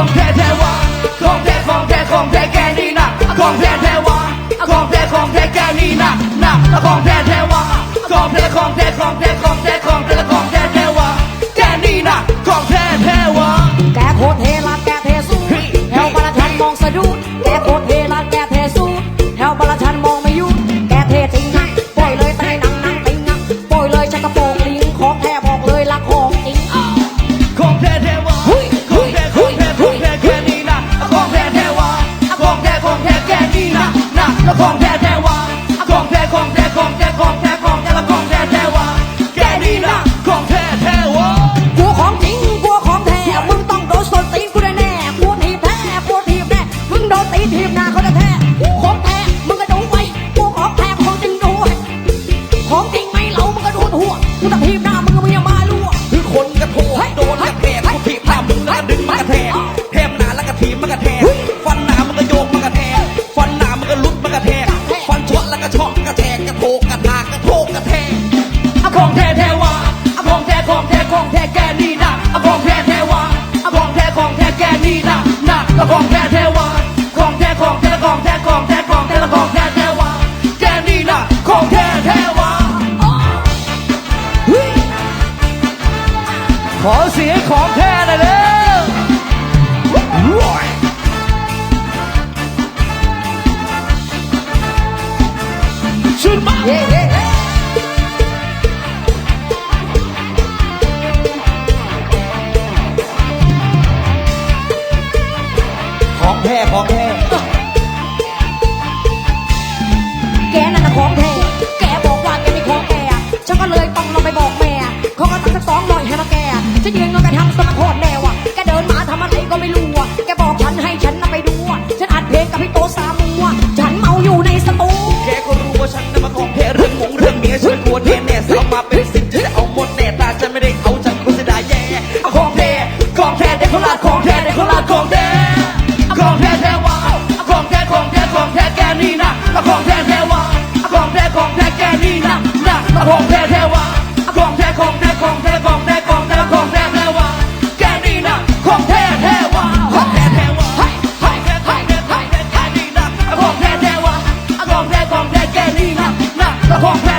ของแท้ของแท้ของแท้แกนี่นะของแท้แท้วะของแท้ของแท้แกนี่นะนะของแท้แท้วะของแท้ของแท้ของแท้ของแท้ของแท้ของแท้แท้วะแกนี่นะของแท้แท้วะแกโคตรเทลาดแกเทสูดแถวบาลาชันมองสะดุดแกโคตร ของแท้ของแท้ของแท้ของแท้ของแท้ละของแท้แท้วะแกนี่นะของแท้แท้วะกลัวของจริงกูของแท้มึงต้องโดนสนตีนกูแน่แน่กูทีบแท้กูทีบแน่มึงโดนตีทีบหน้าเขาแท้ของแท้มึงก็ดูไว้กูของแท้ของจริงดูของจริงไม่เหลามึงก็ดูทั่วกูจะทีแท่ ทากกระโถกระแทกอะของแท้แท้วะอะของแท้ของแท้ของแท้แกนี่นะอะของแท้แท้วะอะของแท้ของแท้แกนี่นะนะอะของแท้แท้วะของแท้ของแท้ของแท้ของแท้ของแท้ของแท้แท้วะแกนี่นะของแท้แท้วะขอเสียงของแท้หน่อยเร็วชุดมา แท้ของแท้แกนั่นนะของแท้แกบอกว่าแกไม่ของแกฉันก็เลยต้องลงไปบอกแม่เขาก็ตั้งสักสองร้อยให้มาแกฉันยืนงงแกทำสมาโคตรแนวอะแกเดินมาทำอะไรก็ไม่รู้อะแกบอกฉันให้ฉันน่ะไปดูอะฉันอัดเพลงกับพี่โตซ้ำ ของแท้แท้วาขงแท้ขงแท้ขงแท้ของแท้ของแท้ขงแท้แท้วาแกนีนะของแท้แท้วาขงแท้แท้วาของแท้ของแท้ของแท้แท้นี่นะของแท้แท้วาของแท้ของแท้แกนี่นะนะของแท้